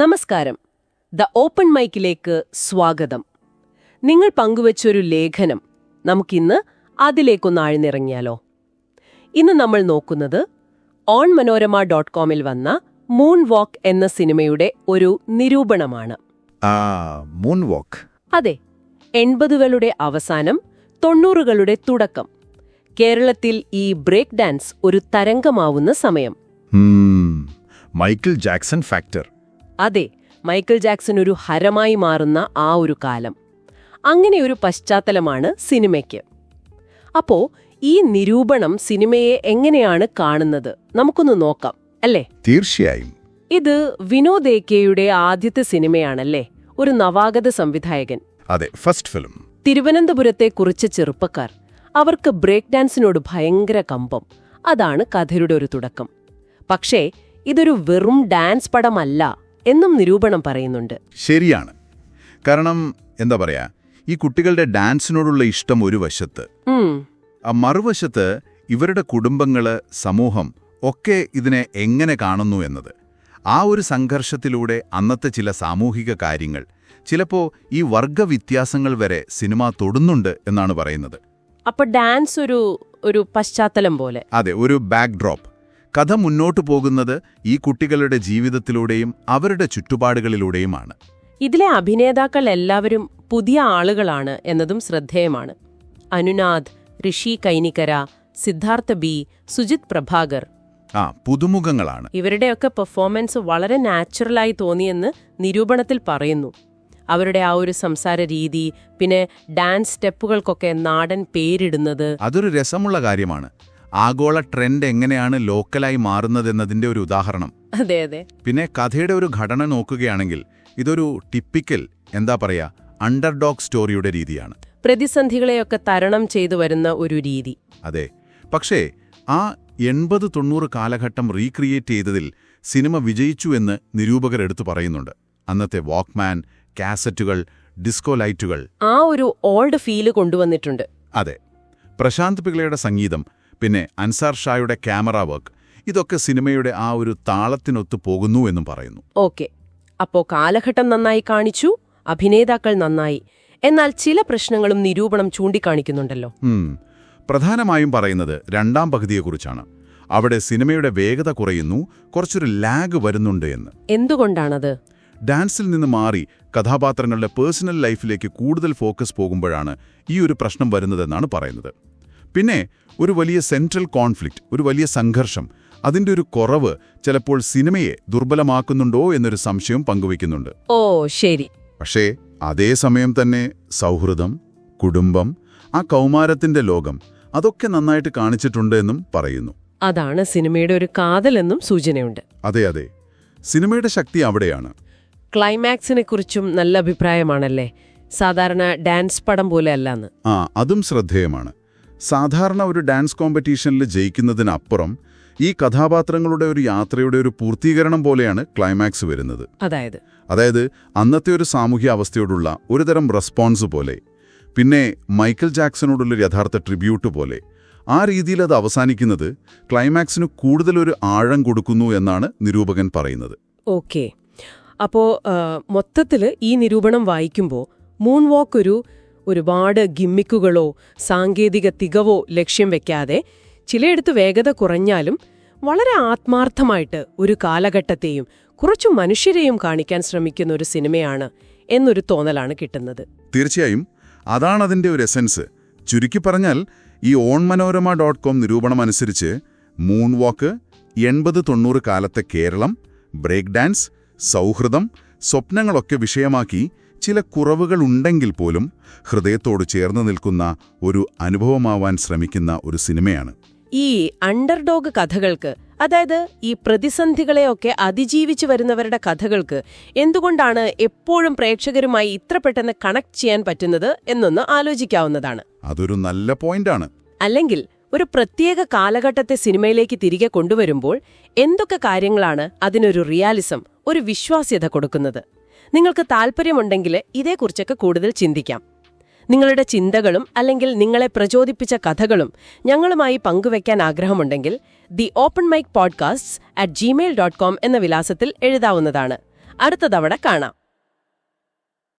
നമസ്കാരം. The open മൈക്കിലേക്ക് സ്വാഗതം. നിങ്ങൾ പങ്കുവച്ചൊരു ലേഖനം നമുക്കിന്ന് അതിലേക്കൊന്ന് ആഴ്ന്നിറങ്ങിയാലോ? ഇന്ന് നമ്മൾ നോക്കുന്നത് ഓൺ മനോരമ ഡോട്ട് കോമിൽ വന്ന മൂൺ വാക്ക് എന്ന സിനിമയുടെ ഒരു നിരൂപണമാണ്. മൂൺ വാക്ക് അതെ എൺപതുകളുടെ അവസാനം തൊണ്ണൂറുകളുടെ തുടക്കം. കേരളത്തിൽ ഈ ബ്രേക്ക് ഡാൻസ് ഒരു തരംഗമാവുന്ന സമയം. Michael Jackson factor. അതെ മൈക്കിൾ ജാക്സൺ ഒരു ഹരമായി മാറുന്ന ആ ഒരു കാലം. അങ്ങനെ ഒരു പശ്ചാത്തലമാണ് സിനിമയ്ക്ക്. അപ്പോ ഈ നിരൂപണം സിനിമയെ എങ്ങനെയാണ് കാണുന്നത്? നമുക്കൊന്ന് നോക്കാം അല്ലേ? തീർച്ചയായും. ഇത് വിനോദ് ഏക്കയുടെ ആദ്യത്തെ സിനിമയാണല്ലേ? ഒരു നവാഗത സംവിധായകൻ. അതെ ഫസ്റ്റ് ഫിലിം. തിരുവനന്തപുരത്തെ കുറിച്ച് ചെറുപ്പക്കാർ. അവർക്ക് ബ്രേക്ക് ഡാൻസിനോട് ഭയങ്കര കമ്പം. അതാണ് കഥയുടെ ഒരു തുടക്കം. പക്ഷേ ഇതൊരു വെറും ഡാൻസ് പടമല്ല. എന്നും നിരൂപണം പറയുന്നുണ്ട്. ശരിയാണ്. കാരണം എന്താ പറയാ ഈ കുട്ടികളുടെ ഡാൻസിനോടുള്ള ഇഷ്ടം ഒരു വശത്ത്. ആ മറുവശത്ത് ഇവരുടെ കുടുംബങ്ങൾ സമൂഹം ഒക്കെ ഇതിനെ എങ്ങനെ കാണുന്നു എന്നത്. ആ ഒരു സംഘർഷത്തിലൂടെ അന്നത്തെ ചില സാമൂഹിക കാര്യങ്ങൾ ചിലപ്പോ ഈ വർഗവ്യത്യാസങ്ങൾ വരെ സിനിമ തൊടുന്നുണ്ട് എന്നാണ് പറയുന്നത്. അപ്പൊ ഡാൻസ് ഒരു ഒരു പശ്ചാത്തലം പോലെ. അതെ ഒരു ബാക്ക്ഡ്രോപ്പ് കഥ മുന്നോട്ടു പോകുന്നത് ഈ കുട്ടികളുടെ ജീവിതത്തിലൂടെയും അവരുടെ ചുറ്റുപാടുകളിലൂടെയുമാണ്. ഇതിലെ അഭിനേതാക്കൾ എല്ലാവരും പുതിയ ആളുകളാണ് എന്നതും ശ്രദ്ധേയമാണ്. അനുനാഥ് ഋഷി കൈനിക്കര സിദ്ധാർത്ഥ ബി സുജിത് പ്രഭാകർ. ആ പുതുമുഖങ്ങളാണ്. ഇവരുടെയൊക്കെ പെർഫോമൻസ് വളരെ നാച്ചുറലായി തോന്നിയെന്ന് നിരൂപണത്തിൽ പറയുന്നു. അവരുടെ ആ ഒരു സംസാര രീതി പിന്നെ ഡാൻസ് സ്റ്റെപ്പുകൾക്കൊക്കെ നാടൻ പേരിടുന്നത്. അതൊരു രസമുള്ള കാര്യമാണ്. ആഗോള ട്രെൻഡ് എങ്ങനെയാണ് ലോക്കലായി മാറുന്നതെന്നതിന്റെ ഒരു ഉദാഹരണം. അതെ അതെ. പിന്നെ കഥയുടെ ഒരു ഘടന നോക്കുകയാണെങ്കിൽ ഇതൊരു ടിപ്പിക്കൽ എന്താ പറയാ അണ്ടർഡോഗ് സ്റ്റോറിയുടെ രീതിയാണ്. പ്രതിസന്ധികളെയൊക്കെ തരണം ചെയ്തു വരുന്ന ഒരു രീതി. അതെ. പക്ഷേ ആ എൺപത് തൊണ്ണൂറ് കാലഘട്ടം റീക്രിയേറ്റ് ചെയ്തതിൽ സിനിമ വിജയിച്ചു എന്ന് നിരൂപകർ എടുത്തു പറയുന്നുണ്ട്. അന്നത്തെ വാക്ക്മാൻ കാസറ്റുകൾ ഡിസ്കോ ലൈറ്റുകൾ. ആ ഒരു ഓൾഡ് ഫീൽ കൊണ്ടുവന്നിട്ടുണ്ട്. അതെ. പ്രശാന്ത് പിള്ളയുടെ സംഗീതം പിന്നെ അൻസാർ ഷായുടെ ക്യാമറ വർക്ക് ഇതൊക്കെ സിനിമയുടെ ആ ഒരു താളത്തിനൊത്ത് പോകുന്നു എന്നും പറയുന്നു. ഓക്കെ. അപ്പോ കാലഘട്ടം നന്നായി കാണിച്ചു അഭിനേതാക്കൾ നന്നായി. എന്നാൽ ചില പ്രശ്നങ്ങളും നിരൂപണം ചൂണ്ടിക്കാണിക്കുന്നുണ്ടല്ലോ. പ്രധാനമായും പറയുന്നത് രണ്ടാം പകുതിയെക്കുറിച്ചാണ്. അവിടെ സിനിമയുടെ വേഗത കുറയുന്നു കുറച്ചൊരു ലാഗ് വരുന്നുണ്ട് എന്ന്. എന്തുകൊണ്ടാണത്? ഡാൻസിൽ നിന്ന് മാറി കഥാപാത്രങ്ങളുടെ പേഴ്സണൽ ലൈഫിലേക്ക് കൂടുതൽ ഫോക്കസ് പോകുമ്പോഴാണ് ഈ ഒരു പ്രശ്നം വരുന്നതെന്നാണ് പറയുന്നത്. പിന്നെ ഒരു വലിയ സെൻട്രൽ കോൺഫ്ലിക്റ്റ് ഒരു വലിയ സംഘർഷം. അതിന്റെ ഒരു കുറവ് ചിലപ്പോൾ സിനിമയെ ദുർബലമാക്കുന്നുണ്ടോ എന്നൊരു സംശയം പങ്കുവയ്ക്കുന്നുണ്ട്. ഓ ശരി. പക്ഷേ അതേസമയം തന്നെ സൗഹൃദം കുടുംബം ആ കൗമാരത്തിന്റെ ലോകം അതൊക്കെ നന്നായിട്ട് കാണിച്ചിട്ടുണ്ട് എന്നും പറയുന്നു. അതാണ് സിനിമയുടെ ഒരു കാതൽ എന്നും സൂചനയുണ്ട്. അതെ അതെ. സിനിമയുടെ ശക്തി അവിടെയാണ്. ക്ലൈമാക്സിനെ കുറിച്ചും നല്ല അഭിപ്രായമാണല്ലേ? സാധാരണ ഡാൻസ് പടം പോലെ അല്ലാന്ന്. ആ അതും ശ്രദ്ധേയമാണ്. സാധാരണ ഒരു ഡാൻസ് കോമ്പറ്റീഷനിൽ ജയിക്കുന്നതിനപ്പുറം ഈ കഥാപാത്രങ്ങളുടെ ഒരു യാത്രയുടെ ഒരു പൂർത്തീകരണം പോലെയാണ് ക്ലൈമാക്സ് വരുന്നത്. അതായത്? അതായത് അന്നത്തെ ഒരു സാമൂഹ്യ അവസ്ഥയോടുള്ള ഒരുതരം റെസ്പോൺസ് പോലെ പിന്നെ മൈക്കൽ ജാക്സണോടുള്ളൊരു യഥാർത്ഥ ട്രിബ്യൂട്ട് പോലെ ആ രീതിയിൽ അത് അവസാനിക്കുന്നത് ക്ലൈമാക്സിന് ഒരു ആഴം കൊടുക്കുന്നു എന്നാണ് നിരൂപകൻ പറയുന്നത്. ഓക്കെ. അപ്പോ മൊത്തത്തിൽ മൊത്തത്തിൽ ഈ നിരൂപണം വായിക്കുമ്പോൾ മൂൺ വാക്ക് ഒരു ഒരുപാട് ഗിമ്മിക്കുകളോ സാങ്കേതിക തികവോ ലക്ഷ്യം വെക്കാതെ ചിലയിടത്ത് വേഗത കുറഞ്ഞാലും വളരെ ആത്മാർത്ഥമായിട്ട് ഒരു കാലഘട്ടത്തെയും കുറച്ചു മനുഷ്യരെയും കാണിക്കാൻ ശ്രമിക്കുന്ന ഒരു സിനിമയാണ് എന്നൊരു തോന്നലാണ് കിട്ടുന്നത്. തീർച്ചയായും അതാണ് അതിന്റെ ഒരു എസൻസ്. ചുരുക്കി പറഞ്ഞാൽ ഈ ഓൺ മനോരമ ഡോട്ട് കോം നിരൂപണം അനുസരിച്ച് മൂൺ വാക്ക് എൺപത് തൊണ്ണൂറ് കാലത്തെ കേരളം ബ്രേക്ക് ഡാൻസ് സൗഹൃദം സ്വപ്നങ്ങളൊക്കെ വിഷയമാക്കി ചില കുറവുകൾ ഉണ്ടെങ്കിൽ പോലും ഹൃദയത്തോട് ചേർന്ന് നിൽക്കുന്ന ഒരു അനുഭവമാവാൻ ശ്രമിക്കുന്ന ഒരു സിനിമയാണ്. ഈ അണ്ടർഡോഗ് കഥകൾക്ക് അതായത് ഈ പ്രതിസന്ധികളെയൊക്കെ അതിജീവിച്ചു വരുന്നവരുടെ കഥകൾക്ക് എന്തുകൊണ്ടാണ് എപ്പോഴും പ്രേക്ഷകരുമായി ഇത്ര പെട്ടെന്ന് കണക്ട് ചെയ്യാൻ പറ്റുന്നത് എന്നൊന്ന് ആലോചിക്കാവുന്നതാണ്. അതൊരു നല്ല പോയിന്റാണ് അല്ലെങ്കിൽ ഒരു പ്രത്യേക കാലഘട്ടത്തെ സിനിമയിലേക്ക് തിരികെ കൊണ്ടുവരുമ്പോൾ എന്തൊക്കെ കാര്യങ്ങളാണ് അതിനൊരു റിയാലിസം ഒരു വിശ്വാസ്യത കൊടുക്കുന്നത്? നിങ്ങൾക്ക് താല്പര്യമുണ്ടെങ്കിൽ ഇതേക്കുറിച്ചൊക്കെ കൂടുതൽ ചിന്തിക്കാം. നിങ്ങളുടെ ചിന്തകളും അല്ലെങ്കിൽ നിങ്ങളെ പ്രചോദിപ്പിച്ച കഥകളും ഞങ്ങളുമായി പങ്കുവയ്ക്കാൻ ആഗ്രഹമുണ്ടെങ്കിൽ the open mic podcasts at Gmail dot com എന്ന വിലാസത്തിൽ എഴുതാവുന്നതാണ്. അടുത്ത തവണ കാണാം.